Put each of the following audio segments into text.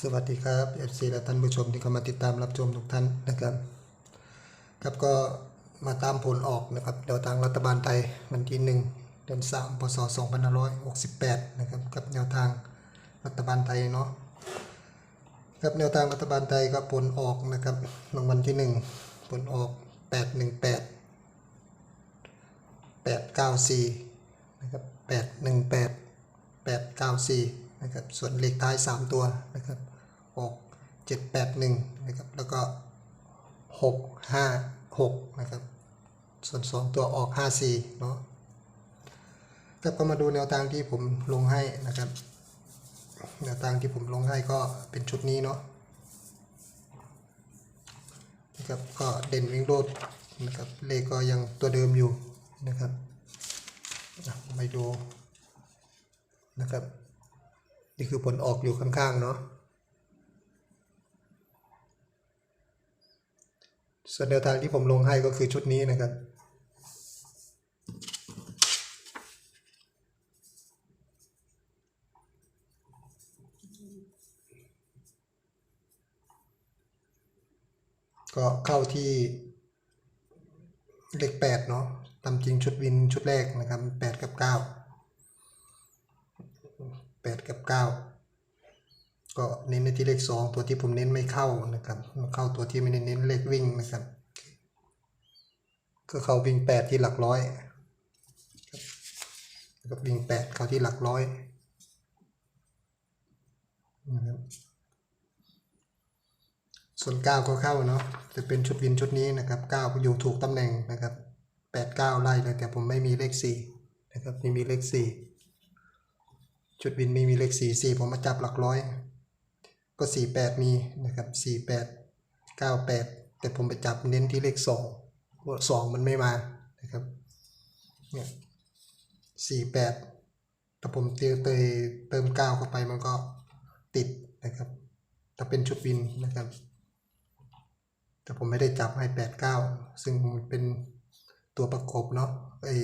สวัสดีครับ FC และท่านผู้ชมที่เข้ามาติดตามรับชมทุกท่านนะครับ ครับก็มาตามผลออกนะครับแนวทางรัฐบาลไทยวันที่ 1 เดือน3พศ2568 นะครับกับแนวทางรัฐบาลไทยเนาะครับแนวทางรัฐบาลไทยก็ผลออกนะครับรางวัลที่ 1 ผลออก 818 894 นะครับ 818 894 นะครับส่วนเลขท้าย 3 ตัวนะครับออก781นะครับแล้วก็ 656นะครับส่วน 2 ตัวออก 54เนาะครับก็มาดูแนวทางที่ผมลงให้นะครับ แนวทางที่ผมลงให้ก็เป็นชุดนี้เนาะนะครับก็เด่นวิ่งโรดนะครับเลขก็ยังตัวเดิมอยู่นะครับไปดูนะครับ นี่คือผลออกอยู่ข้างๆเนาะส่วนแนวทางที่ผมลงให้ก็คือชุดนี้นะครับ ก็เข้าที่เลขแปดเนาะตามจริงชุดวินชุดแรกนะครับแปดกับเก้าแปดกับเก้าก็เน้นในที่เลขสองตัวที่ผมเน้นไม่เข้านะครับเข้าตัวที่ไม่ได้เน้นเลขวิ่งนะครับก็เข้าวิ่งแปดที่หลักร้อยครับวิ่งแปดเข้าที่หลักร้อยนะครับส่วน 9 ก็เข้าเนาะจะเป็นชุดวินชุดนี้นะครับ 9 อยู่ถูกตำแหน่งนะครับ 8 9 ไล่เลยแต่ผมไม่มีเลข 4 นะครับไม่มีเลข 4 ชุดวินม่มีเลข4 4ผมมาจับหลักร้อย ก็4 8มีนะครับ4 8 9 8แปดแต่ผมไปจับเน้นที่เลข2เพราะ2มันไม่มานะครับเนี่ย4 8ถ้าผมเติมเติมเติม9เข้าไปมันก็ติดนะครับถ้าเป็นชุดวินนะครับ แต่ผมไม่ได้จับให้แปดเก้าซึ่งมันเป็นตัวประกบเนาะไอ้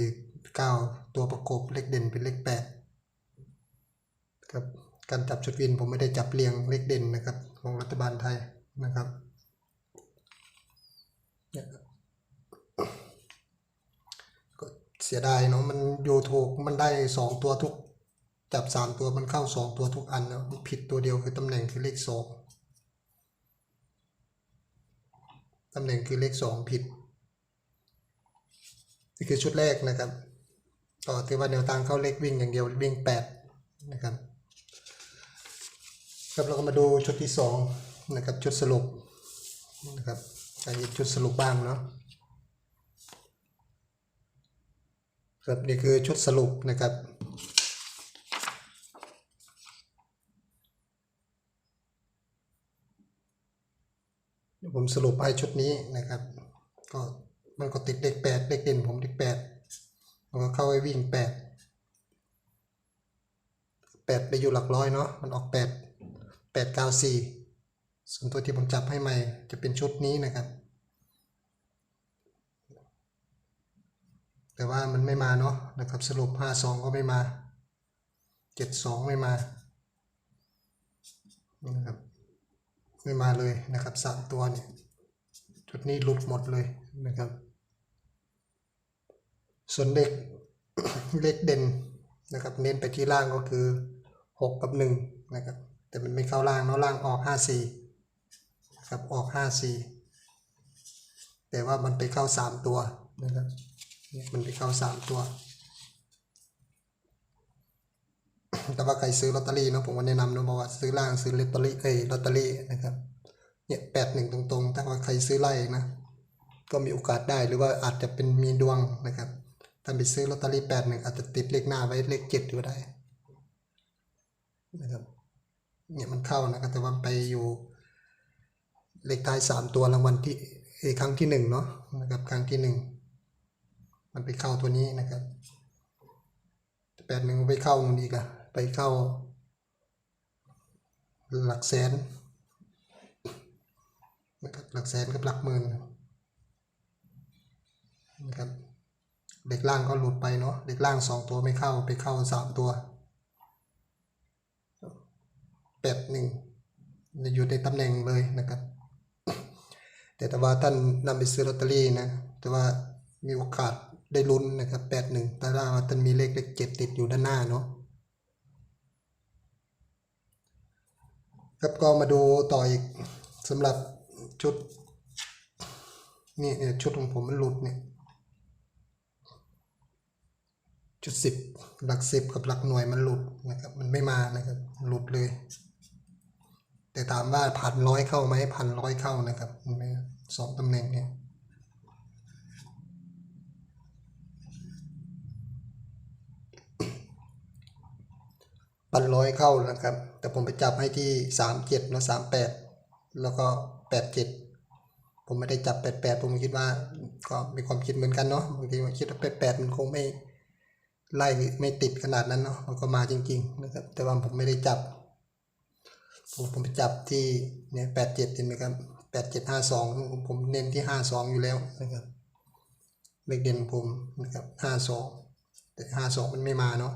เก้าตัวประกบเลขเด่นเป็นเลขแปด ครับการจับชุดวินผมไม่ได้จับเรียงเลขเด่นนะครับ ของรัฐบาลไทยนะครับเนี่ยก็เสียดายเนาะมันโยถูกมันได้สองตัวทุก จับสามตัวมันเข้าสองตัวทุกอันเนาะผิดตัวเดียวคือตำแหน่งคือเลขสองตำแหน่งคือเลขสองผิดนี่คือชุดแรกนะครับก็ถือว่าแนวทางเข้าเลขวิ่งอย่างเดียววิ่งแปดนะครับ ครับเราก็มาดูชุดที่สองนะครับชุดสรุปนะครับการหยิบชุดสรุปบ้างเนาะครับนี่คือชุดสรุปนะครับผมสรุปให้ชุดนี้นะครับ ก็มันก็ติดเลขแปดเลขเด่นผมเลขแปดมันก็เข้าไปวิ่งแปดแปดไปอยู่หลักร้อยเนาะมันออกแปด แปดเก้าสี่ส่วนตัวที่ผมจับให้ใหม่จะเป็นชุดนี้นะครับ แต่ว่ามันไม่มาเนาะนะครับสรุปห้าสองก็ไม่มาเจ็ดสองไม่มานะครับไม่มาเลยนะครับสามตัวเนี่ยชุดนี้หลุดหมดเลยนะครับ ส่วนเด็กเลขเด่นนะครับ เน้นไปที่ล่างก็คือหกกับหนึ่งนะครับ แต่มันไม่เข้าล่างเนาะล่างออกห้าสี่ครับออกห้าสี่แต่ว่ามันไปเข้าสามตัวนะครับเนี่ยมันไปเข้าสามตัว แต่ว่าใครซื้อลอตเตอรี่เนาะผมก็แนะนำเนาะบอกว่าซื้อล่างซื้อลอตเตอรี่เอ้ยลอตเตอรี่นะครับเนี่ยแปดหนึ่งตรงๆ ถ้าว่าใครซื้อไล่นะ ก็มีโอกาสได้หรือว่าอาจจะเป็นมีดวงนะครับถ้าไปซื้อลอตเตอรี่แปดหนึ่งอาจจะติดเลขหน้าไว้เลขเจ็ดก็ได้นะครับ เนี่ยมันเข้านะครับแต่ว่าไปอยู่เลขท้ายสามตัวรางวัลที่เอครั้งที่หนึ่งเนาะนะครับครั้งที่หนึ่งมันไปเข้าตัวนี้นะครับแปดหนึ่งไปเข้ามันอีกอะไปเข้า หลักแสนนะครับหลักแสนกับหลักหมื่นนะครับเด็กล่างก็หลุดไปเนาะเด็กล่างสองตัวไม่เข้าไปเข้าสามตัว แปดหนึ่งอยู่ในตำแหน่งเลยนะครับ แต่แต่ว่าท่านนำไปซื้อลอตเตอรี่นะ แต่ว่ามีโอกาสได้ลุ้นนะครับแปดหนึ่งแต่ว่าท่านมีเลขเลขเจ็ดติดอยู่ด้านหน้าเนาะครับก็มาดูต่ออีกสำหรับชุดนี่เนี่ยชุดของผมมันหลุดเนี่ยจุดสิบหลักสิบกับหลักหน่วยมันหลุดนะครับ มันไม่มานะครับ หลุดเลย แต่ถามว่าพันร้อยเข้าไหมพันร้อยเข้านะครับเห็นสองตำแหน่งเนี่ยพันร้อยเข้านะครับ แต่ผมไปจับให้ที่สามเจ็ดแล้วสามแปดแล้วก็แปดเจ็ดผมไม่ได้จับแปดแปดผมคิดว่า ก็มีความคิดเหมือนกันเนาะบางทีผมคิดว่าแปดแปดมันคงไม่ไล่ไม่ติดขนาดนั้นเนาะมันก็มาจริง ๆ นะครับ แต่ว่าผมไม่ได้จับ ผมผมไปจับที่เนี่ยแปดเจ็ดเห็นไหมครับแปดเจ็ดห้าสองผมเน้นที่ห้าสองอยู่แล้วนะครับเลขเด่นผมนะครับห้าสองแต่ห้าสองมันไม่มาเนาะ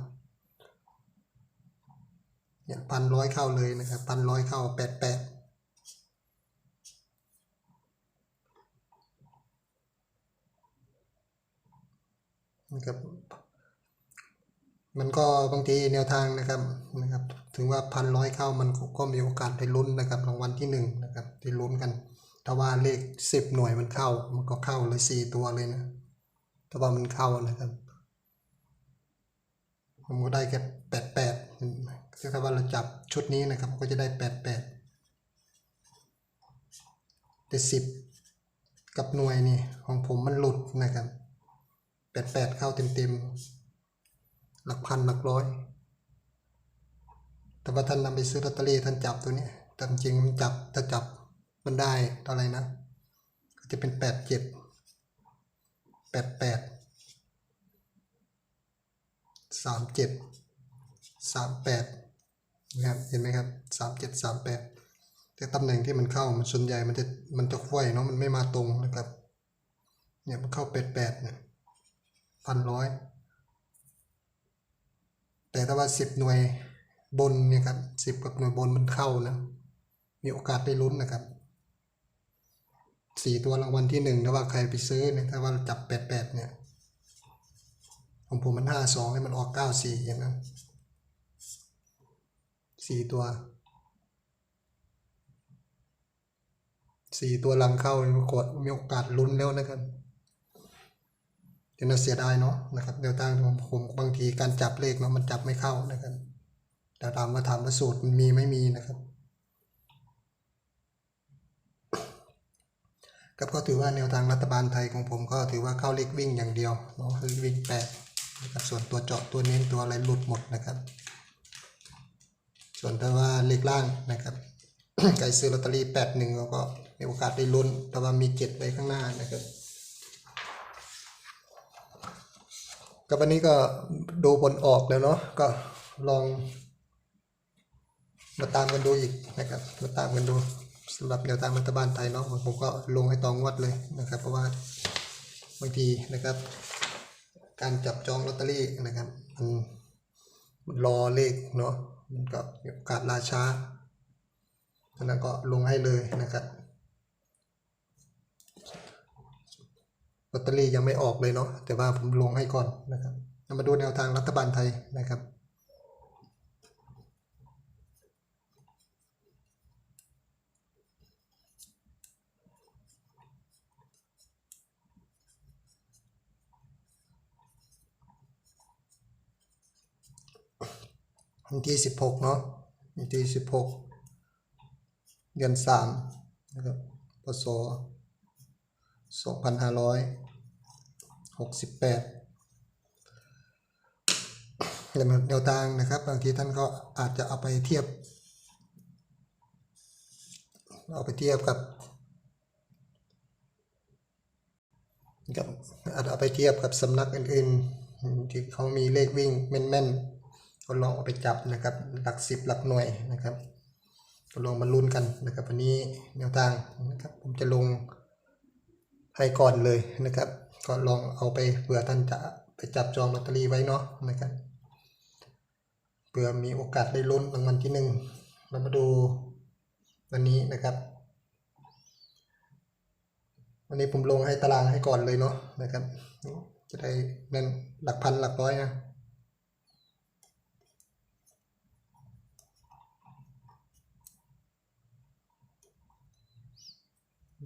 เนี่ยพันร้อยเข้าเลยนะครับพันร้อยเข้าแปดแปดนะครับมันก็บางทีแนวทางนะครับนะครับ ถึงว่าพันร้อยเข้ามันก็ก็มีโอกาสได้ลุ้นนะครับรางวัลที่หนึ่งนะครับได้ลุ้นกัน ถ้าว่าเลขสิบหน่วยมันเข้ามันก็เข้าเลยสี่ตัวเลยนะถ้าว่ามันเข้านะครับผมก็ได้แค่แปดแปดถ้าว่าเราจับชุดนี้นะครับก็จะได้แปดแปดแต่สิบกับหน่วยนี่ของผมมันหลุดนะครับแปดแปดเข้าเต็มเต็มๆหลักพันหลักร้อย แต่ว่าท่านนำไปซื้อลอตเตอรี่ท่านจับตัวนี้แต่จริงมันจับถ้าจับมันได้เท่าไหรนะ ก็จะเป็นแปดเจ็ดแปดแปดสามเจ็ดสามแปดนะครับเห็นไหมครับสามเจ็ดสามแปดแต่ตำแหน่งที่มันเข้ามันส่วนใหญ่มันจะมันจะควายเนาะมันไม่มาตรงนะครับเนี่ยมันเข้าแปดแปดเนี่ยพันร้อยแต่ถ้าว่าสิบหน่วย บนเนี่ยครับสิบกับหน่วยบนมันเข้านะมีโอกาสได้ลุ้นนะครับสี่ตัวรางวัลที่หนึ่งถ้าว่าใครไปซื้อเนี่ยถ้าว่าจับแปดแปดเนี่ยของผมมันห้าสองเนี่ยมันออกเก้าสี่อย่างนั้นสี่ตัวสี่ตัวหลังเข้ามีโอกาสมีโอกาสลุ้นแล้วนะครับจะน่าเสียดายเนาะนะครับแนวทางของผมบางทีการจับเลขเนาะมันจับไม่เข้านะครับ แต่ถามมาถามว่าสูตรมันมีไม่มีนะครับก็ถือว่าแนวทางรัฐบาลไทยของผมก็ถือว่าเข้าเลขวิ่งอย่างเดียวเนาะคือวิ่งแปดนะครับส่วนตัวเจาะตัวเน้นตัวอะไรหลุดหมดนะครับ ส่วนถ้าว่าเลขล่างนะครับใครซื้อลอตเตอรี่แปดหนึ่งเราก็มีโอกาสได้ลุ้น แต่ว่ามีเจ็ดไว้ข้างหน้านะครับกับวันนี้ก็ดูผลออกแล้วเนาะก็ลอง มาตามกันดูอีกนะครับ มาตามกันดูสำหรับแนวทางรัฐบาลไทยเนาะผมก็ลงให้ตองงวดเลยนะครับ เพราะว่าบางทีนะครับ การจับจองลอตเตอรี่นะครับมันมันรอเลขเนาะมันก็โอกาสลาช้าฉะนั้นก็ลงให้เลยนะครับลอตเตอรี่ยังไม่ออกเลยเนาะแต่ว่าผมลงให้ก่อนนะครับมาดูแนวทางรัฐบาลไทยนะครับ วันที่สิบหกเนาะวันที่สิบหกเดือนสามนะครับพศสองพันห้าร้อยหกสิบแปดแนวทางนะครับ บางทีท่านก็อาจจะเอาไปเทียบ เอาไปเทียบกับกับอาจจะเอาไปเทียบกับสำนักอื่นๆที่เขามีเลขวิ่งแม่นๆ ก็ลองเอาไปจับนะครับ หลักสิบหลักหน่วยนะครับก็ลองมาลุ้นกันนะครับ วันนี้แนวทางนะครับ ผมจะลงให้ก่อนเลยนะครับ ก็ลองเอาไปเผื่อท่านจะไปจับจองลอตเตอรี่ไว้เนาะนะครับเผื่อมีโอกาสได้ลุ้นรางวัลที่หนึ่งเรามาดูวันนี้นะครับ วันนี้ผมลงให้ตารางให้ก่อนเลยเนาะนะครับ จะได้นั่นหลักพันหลักร้อยนะ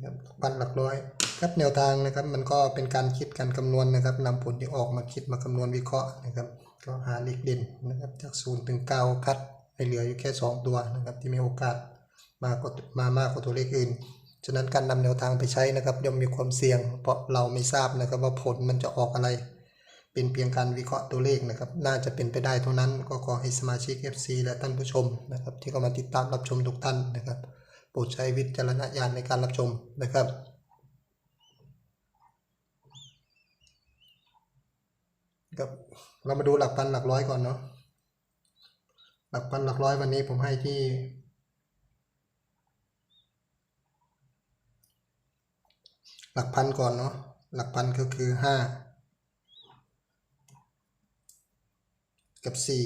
ครับพันหลักร้อย ครับแนวทางนะครับมันก็เป็นการคิดการคำนวณนะครับนำผลที่ออกมาคิดมาคำนวณวิเคราะห์นะครับก็หาเลขเด่นนะครับจากศูนย์ถึงเก้าคัดให้เหลืออยู่แค่สองตัวนะครับที่มีโอกาสมากกว่ามามากกว่าตัวเลขอื่นฉะนั้นการนำแนวทางไปใช้นะครับย่อมมีความเสี่ยง เพราะเราไม่ทราบนะครับว่าผลมันจะออกอะไร เป็นเพียงการวิเคราะห์ตัวเลขนะครับ น่าจะเป็นไปได้เท่านั้นก็ขอให้สมาชิก FC และท่านผู้ชมนะครับที่เข้ามาติดตามรับชมทุกท่านนะครับ ปรดใช้วิจารณญาณในการรับชมนะครับ ครับ เรามาดูหลักพันหลักร้อยก่อนเนาะ หลักพันหลักร้อยวันนี้ผมให้ที่หลักพันก่อนเนาะ หลักพันก็คือห้ากับสี่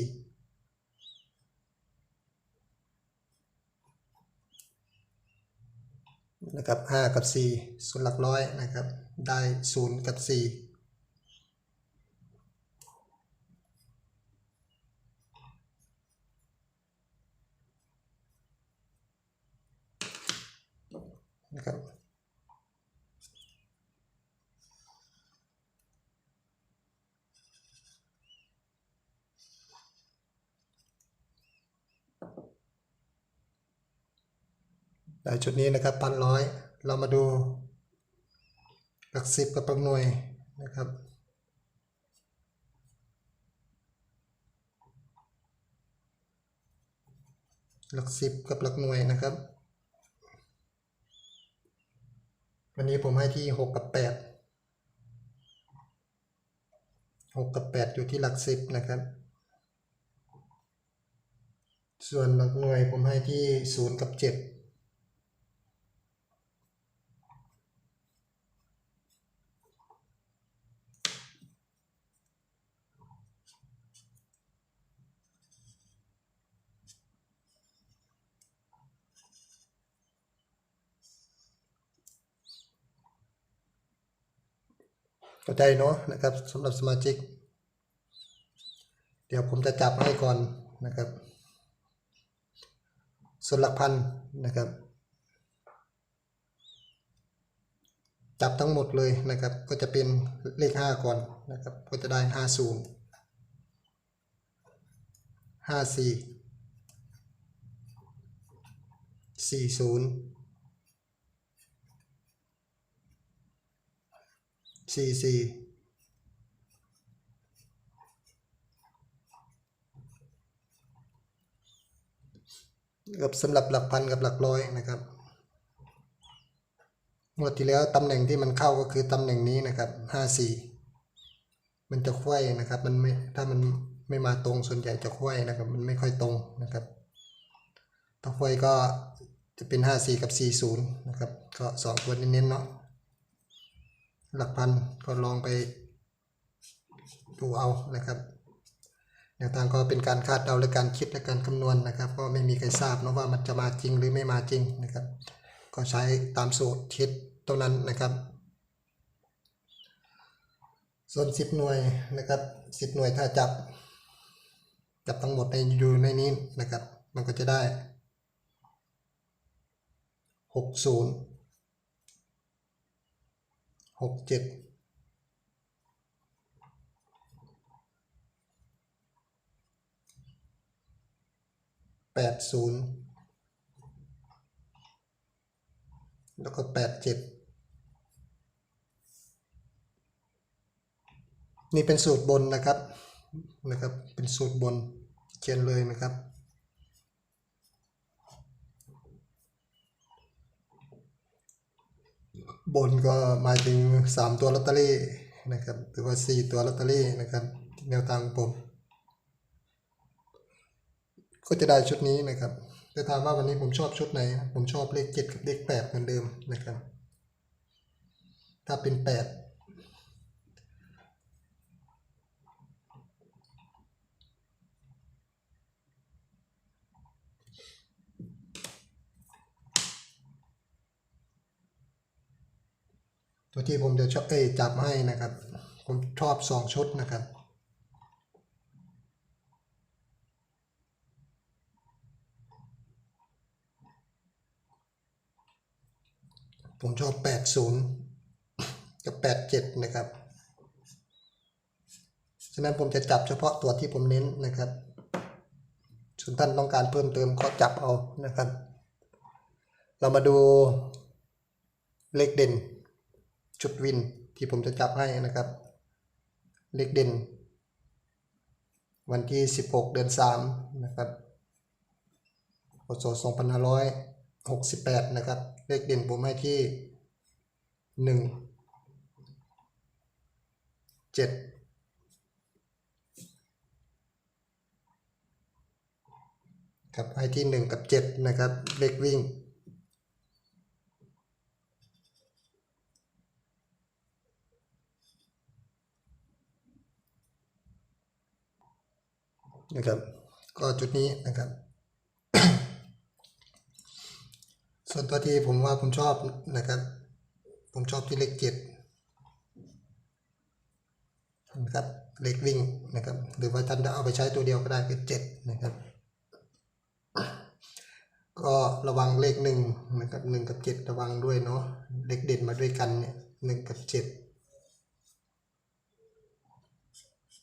นะครับห้ากับสี่ส่วนหลักร้อยนะครับ ได้ศูนย์กับสี่นะครับ จุดนี้นะครับพันร้อยเรามาดูหลักสิบกับหลักหน่วยนะครับหลักสิบกับหลักหน่วยนะครับ วันนี้ผมให้ที่หกกับแปดหกกับแปดอยู่ที่หลักสิบนะครับ ส่วนหลักหน่วยผมให้ที่ศูนย์กับเจ็ด ข้าใจเนาะนะครับสำหรับสมาชิก เดี๋ยวผมจะจับให้ก่อนนะครับ ส่วนหลักพันนะครับ จับทั้งหมดเลยนะครับ ก็จะเป็นเลข 5 ก่อนนะครับ ก็จะได้ 5 0 5 4 4 0 สี่สี่กับสำหรับหลักพันกับหลักร้อยนะครับงวดที่แล้วตำแหน่งที่มันเข้าก็คือตำแหน่งนี้นะครับห้าสี่มันจะควยนะครับ มันไม่ถ้ามันไม่มาตรงส่วนใหญ่จะควยนะครับ มันไม่ค่อยตรงนะครับถ้าควยก็จะเป็นห้าสี่กับสี่ศูนย์นะครับ ก็สองตัวเน้นๆเนาะ หลักพันก็ลองไปดูเอานะครับแนวทางก็เป็นการคาดเดาและการคิดและการคำนวณนะครับ ก็ไม่มีใครทราบนะว่ามันจะมาจริงหรือไม่มาจริงนะครับ ก็ใช้ตามสูตรคิดตรงนั้นนะครับ ส่วนสิบหน่วยนะครับสิบหน่วยถ้าจับ จับทั้งหมดในอยู่ในนี้นะครับ มันก็จะได้หกศูนย์ หกเจ็ดแปดศูนย์แล้วก็แปดเจ็ดนี่เป็นสูตรบนนะครับนะครับ เป็นสูตรบนเขียนเลยนะครับ บนก็หมายถึงสามตัวลอตเตอรี่นะครับหรือว่าสี่ตัวลอตเตอรี่นะครับแนวทางผมก็จะได้ชุดนี้นะครับแต่ถามว่าวันนี้ผมชอบชุดไหน ผมชอบเลขเจ็ดกับเลขแปดเหมือนเดิมนะครับ ถ้าเป็นแปดางที่ผมจะชอบเอจับให้นะครับ ผมชอบสองชุดนะครับผมชอบ 80 กับ 87 นะครับ ฉะนั้นผมจะจับเฉพาะตัวที่ผมเน้นนะครับ ส่วนท่านต้องการเพิ่มเติมก็จับเอานะครับ เรามาดูเลขเด่น ชุดวินที่ผมจะจับให้นะครับ เลขเด่น วันที่ 16 เดือน 3 นะครับพศ2568 นะครับ เลขเด่นผมให้ที่ 1 7ครับให้ที่ 1 กับ 7 นะครับ เลขวิ่ง นะครับ ก็จุดนี้นะครับ ส่วนตัวที่ผมว่าผมชอบนะครับ ผมชอบที่เลขเจ็ดนะครับเลขวิ่งนะครับ หรือว่าท่านจะเอาไปใช้ตัวเดียวก็ได้คือเจ็ดนะครับ ก็ระวังเลขหนึ่งนะครับหนึ่งกับเจ็ดระวังด้วยเนาะเลขเด่นมาด้วยกันเนี่ยหนึ่งกับเจ็ด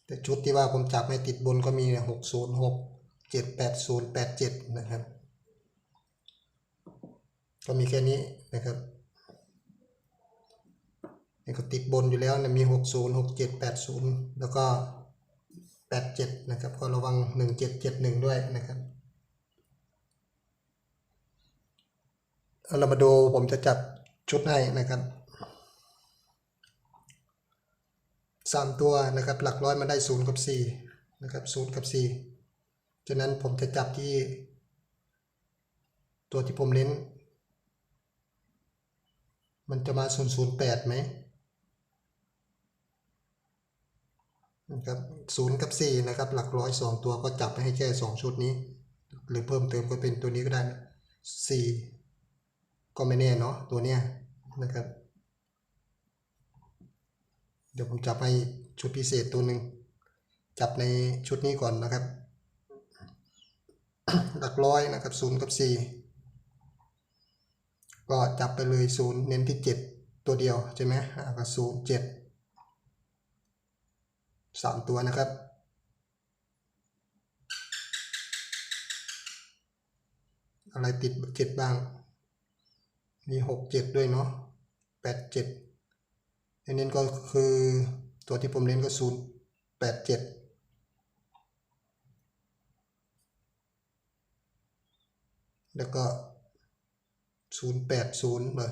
แต่ชุดที่ว่าผมจับให้ติดบนก็มีหกศูนย์หกเจ็ดแปดศูนย์แปดเจ็ดนะครับ ก็มีแค่นี้นะครับนี่ก็ติดบนอยู่แล้วเนะมีหกศูนย์หกเจ็ดแปดศูนย์แล้วก็แปดเจ็ดนะครับ ก็ระวังหนึ่งเจ็ดเจ็ดหนึ่งด้วยนะครับเอาเรามาดูผมจะจับชุดให้นะครับ สามตัวนะครับ หลักร้อยมาได้ศูนย์กับสี่นะครับศูนย์กับสี่ฉะนั้นผมจะจับที่ ตัวที่ผมเน้น มันจะมาศูนย์ศูนย์แปดไหมนะครับศูนย์กับสี่นะครับ หลักร้อยสองตัวก็จับไปให้แค่สองชุดนี้ หรือเพิ่มเติมก็เป็นตัวนี้ก็ได้สี่ก็ไม่แน่เนาะตัวเนี้ยนะครับ เดี๋ยวผมจับให้ชุดพิเศษตัวหนึ่งจับในชุดนี้ก่อนนะครับ หลักร้อยนะครับศูนย์กับสี่ก็จับไปเลยศูนย์เน้นที่เจ็ดตัวเดียวใช่ไหมก็ศูนย์เจ็ดสามตัวนะครับอะไรติดเจ็ดบ้าง มีหกเจ็ดด้วยเนาะแปดเจ็ด อันนี้ก็คือตัวที่ผมเล่นก็ศูนย์แปดเจ็ดแล้วก็ศูนย์แปดศูนย์เลย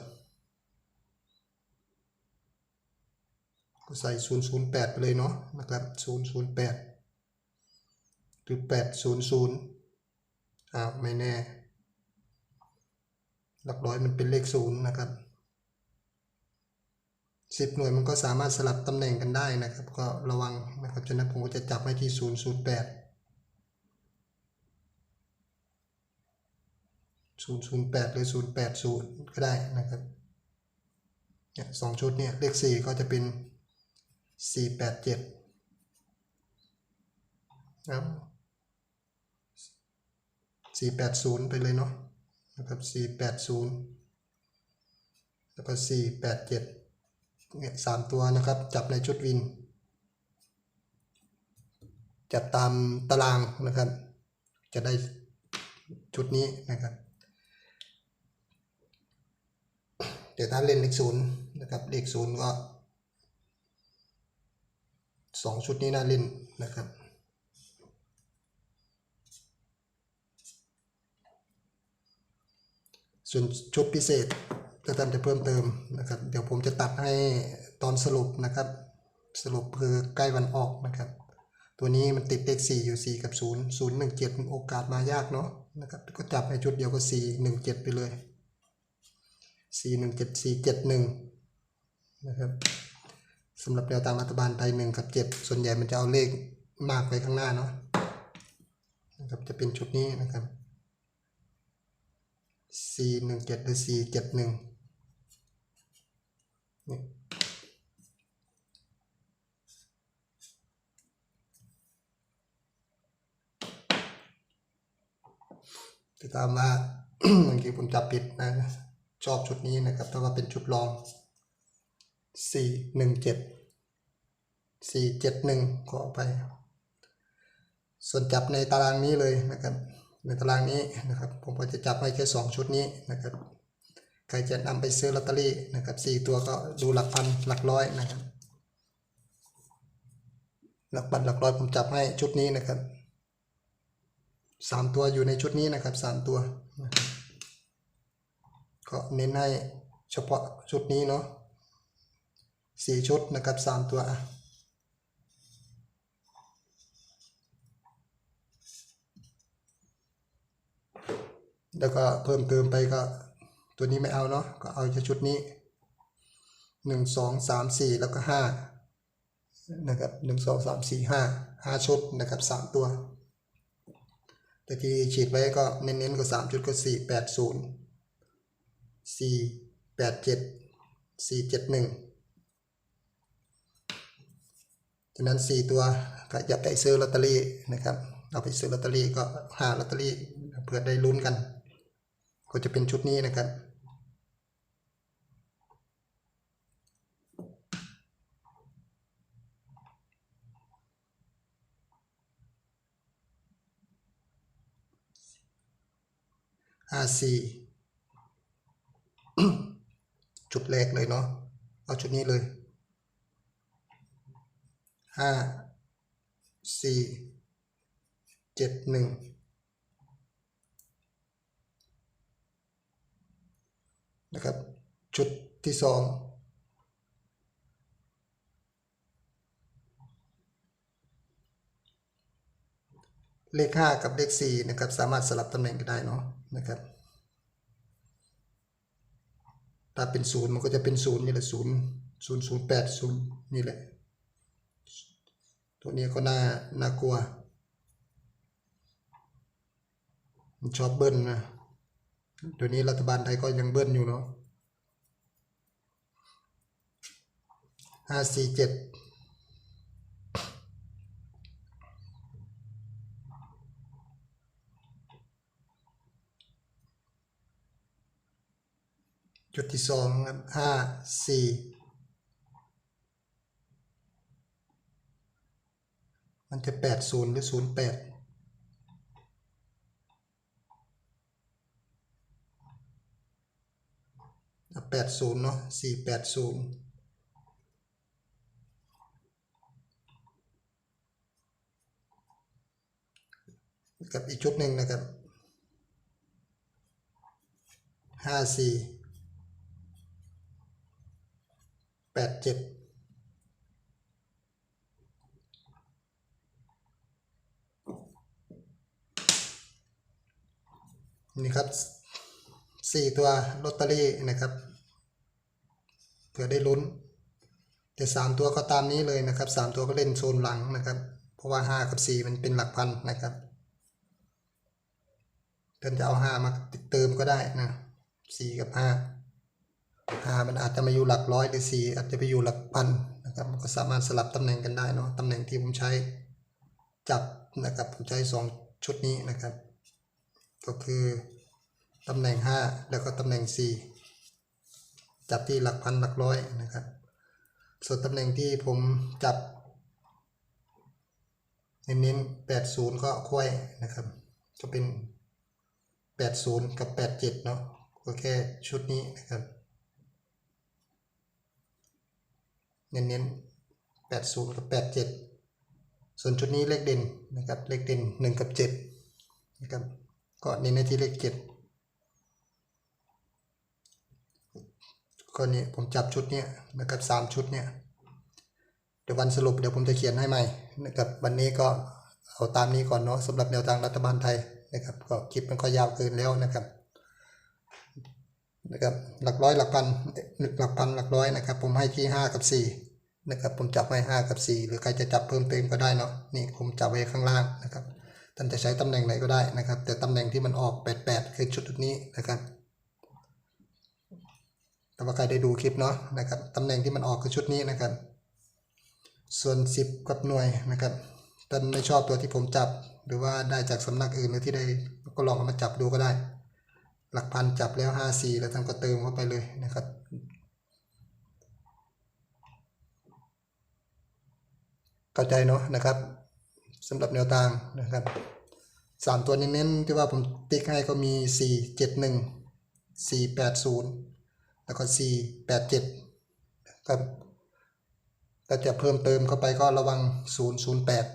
ก็ใส่ศูนย์ศูนย์แปดไปเลยเนาะนะครับศูนย์ศูนย์แปดหรือแปดศูนย์ศูนย์อ่าวไม่แน่ หลักร้อยมันเป็นเลขศูนย์นะครับ สิบหน่วยมันก็สามารถสลับตำแหน่งกันได้นะครับ ก็ระวังนะครับฉะนั้นผมก็จะจับไว้ที่ศูนย์ศูนย์แปดศูนย์ศูนย์แปดหรือศูนย์แปดศูนย์ก็ได้นะครับเนี่ยสองชุดเนี่ยเลขสี่ก็จะเป็นสี่แปดเจ็ดครับสี่แปดศูนย์ไปเลยเนาะนะครับสี่แปดศูนย์แล้วก็สี่แปด เนี่ยสามตัวนะครับ จับในชุดวิน จัดตามตารางนะครับ จะได้ชุดนี้นะครับ เดี๋ยวถ้าเล่นเลขศูนย์นะครับ เลขศูนย์ก็สองชุดนี้น่าเล่นนะครับส่วนชุดพิเศษ ถ้าท่านจะเพิ่มเติมนะครับ เดี๋ยวผมจะตัดให้ตอนสรุปนะครับ สรุปคือใกล้วันออกนะครับ ตัวนี้มันติดเลข4อยู่ 4 กับ 0 0 1 7 โอกาสมายากเนาะนะครับ ก็จับให้ชุดเดียวก็ 4 1 7 ไปเลย 4 1 7 4 7 1 นะครับสำหรับแนวทางรัฐบาลไทย1 กับ 7 ส่วนใหญ่มันจะเอาเลขมากไปข้างหน้าเนาะนะครับจะเป็นชุดนี้นะครับ4 1 7หรือ4 7 1 ติดตามมาเมื่อกี้ผมจับปิดนะ ชอบชุดนี้นะครับแต่ว่าเป็นชุดรอง 417 471 ขอไป ส่วนจับในตารางนี้เลยนะครับ ในตารางนี้นะครับ ผมก็จะจับไห้แค่2ชุดนี้นะครับ ใครจะนำไปซื้อลอตเตอรี่นะครับสี่ตัวก็ดูหลักพันหลักร้อยนะครับ หลักพันหลักร้อยผมจับให้ชุดนี้นะครับสามตัวอยู่ในชุดนี้นะครับสามตัว ก็เน้นให้เฉพาะชุดนี้เนาะสี่ชุดนะครับสามตัวอะแล้วก็เพิ่มเติมไปก็ ตัวนี้ไม่เอาเนาะก็เอาแค่ชุดนี้หนึ่งสองสามสี่แล้วก็ห้านะครับหนึ่งสองสามสี่ห้าห้าชุดนะครับสามตัวต่ที่ฉีดไว้ก็เน้นๆก็สามชุดก็สี่แปดศูนย์สี่แปดเจ็ดสี่เจ็ดหนึ่งฉะนั้นสี่ตัวก็อย่าไปซื้อลอตเตอรี่นะครับเอาไปซื้อลอตเตอรี่ก็หาลอตเตอรี่เพื่อได้ลุ้นกัน ก็จะเป็นชุดนี้นะครับ ห้าสี่จุดแรกเลยเนาะ เอาชุดนี้เลยห้าสี่เจ็ดหนึ่งนะครับ ชุดที่สองเลขห้ากับเลขสี่นะครับ สามารถสลับตำแหน่งกันได้เนาะ นะครับ ถ้าเป็นศูนย์มันก็จะเป็นศูนย์นี่แหละศูนย์ศูนย์ศูนย์แปดศูนย์นี่แหละ ตัวนี้ก็น่าน่ากลัว มันชอบเบิ้ลนะเดี๋ยวนี้รัฐบาลไทยก็ยังเบิ้ลอยู่เนาะห้าสี่เจ็ด จุดที่สองครับห้าสี่มันจะแปดศูนย์หรือศูนย์แปดแปดศูนย์เนาะสี่แปดศูนย์กับอีกชุดหนึ่งนะครับห้าสี่ แปดเจ็ดนี่ครับสี่ตัวลอตเตอรี่นะครับเผื่อได้ลุ้น แต่สามตัวก็ตามนี้เลยนะครับสามตัวก็เล่นโซนหลังนะครับ เพราะว่าห้ากับสี่มันเป็นหลักพันนะครับท่านจะเอาห้ามาเติมก็ได้นะสี่กับห้า หามันอาจจะมาอยู่หลักร้อยหรือสี่อาจจะไปอยู่หลักพันนะครับมันก็สามารถสลับตำแหน่งกันได้เนาะตำแหน่งที่ผมใช้จับนะครับผมใช้สองชุดนี้นะครับ ก็คือตำแหน่งห้าแล้วก็ตำแหน่งสี่จับที่หลักพันหลักร้อยนะครับ ส่วนตำแหน่งที่ผมจับเน้นๆแปดศูนย์ก็ค่อยนะครับก็เป็นแปดศูนย์กับแปดเจ็ดเนาะก็แค่ชุดนี้นะครับ เน้นๆแปดศูนย์กับแปดเจ็ดส่วนชุดนี้เลขเด่นนะครับ เลขเด่นหนึ่งกับเจ็ดนะครับ ก็เน้นในที่เลขเจ็ดก็นี่ผมจับชุดเนี้ยนะครับสามชุดเนี้ย เดี๋ยววันสรุปเดี๋ยวผมจะเขียนให้ใหม่นะครับ วันนี้ก็เอาตามนี้ก่อนเนาะสำหรับแนวทางรัฐบาลไทยนะครับ ก็คลิปมันก็ยาวเกินแล้วนะครับ นะครับหลักร้อยหลักพันหลักพันหลักร้อยนะครับ ผมให้ที่ห้ากับสี่นะครับ ผมจับไว้ห้ากับสี่หรือใครจะจับเพิ่มเติมก็ได้เนาะนี่ผมจับไว้ข้างล่างนะครับท่านจะใช้ตำแหน่งไหนก็ได้นะครับ แต่ตำแหน่งที่มันออกแปดแปดคือชุดนี้นะครับแต่ว่าใครได้ดูคลิปเนาะนะครับตำแหน่งที่มันออกคือชุดนี้นะครับ ส่วนสิบกับหน่วยนะครับท่านไม่ชอบตัวที่ผมจับ หรือว่าได้จากสำนักอื่นหรือที่ได้ก็ลองเอามาจับดูก็ได้ หลักพันจับแล้วห้าสี่แล้วท่านก็เติมเข้าไปเลยนะครับ เข้าใจเนาะนะครับสำหรับแนวทางนะครับสามตัวเน้นที่ว่าผมติ๊กให้ก็มีสี่เจ็ดหนึ่งสี่แปดศูนย์แล้วก็สี่แปดเจ็ดครับก็จะเพิ่มเติมเข้าไปก็ระวังศูนย์ศูนย์แปด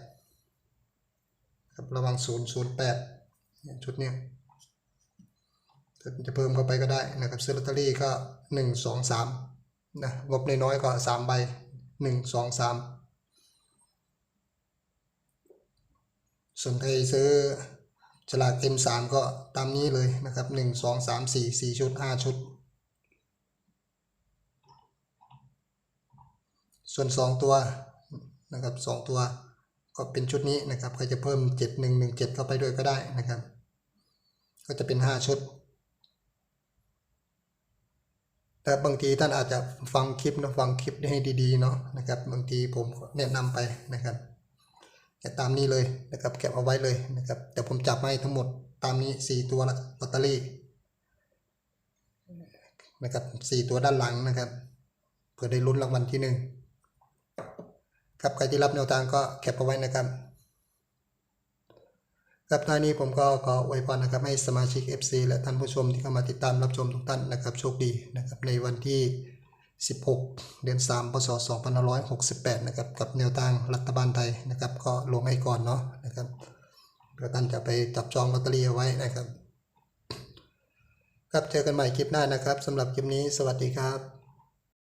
ครับระวังศูนย์ศูนย์แปดชุดนี้ จะเพิ่มเข้าไปก็ได้นะครับซื้อลอตเตอรี่ก็หนึ่งสองสามนะงบน้อยๆก็สามใบหนึ่งสองสามส่วนใครซื้อฉลาก M3 ก็ตามนี้เลยนะครับ 1 2 3 4 4 ชุด 5 ชุด ส่วน 2 ตัวนะครับ 2 ตัวก็เป็นชุดนี้นะครับใครจะเพิ่ม 7117 เข้าไปด้วยก็ได้นะครับ ก็จะเป็น 5 ชุด แต่บางทีท่านอาจจะฟังคลิปนะฟังคลิปให้ดีๆเนาะนะครับบางทีผมแนะนำไปนะครับแกตามนี้เลยนะครับเก็บเอาไว้เลยนะครับแต่ผมจับให้ทั้งหมดตามนี้สี่ตัวละลอตเตอรี่นะครับสี่ตัวด้านหลังนะครับเพื่อได้ลุ้นรางวัลที่หนึ่งครับใครที่รับแนวทางก็แคปเอาไว้นะครับ ครับท้ายนี้ผมก็ขออวยพรนะครับให้สมาชิก FC และท่านผู้ชมที่เข้ามาติดตามรับชมทุกท่านนะครับโชคดีนะครับในวันที่ 16 เดือน 3 พศ 2568 นะครับกับแนวทางรัฐบาลไทยนะครับก็ลงให้ก่อนเนาะนะครับเพื่อท่านจะไปจับจองลอตเตอรี่เอาไว้นะครับ ครับเจอกันใหม่คลิปหน้านะครับสำหรับคลิปนี้สวัสดีครับ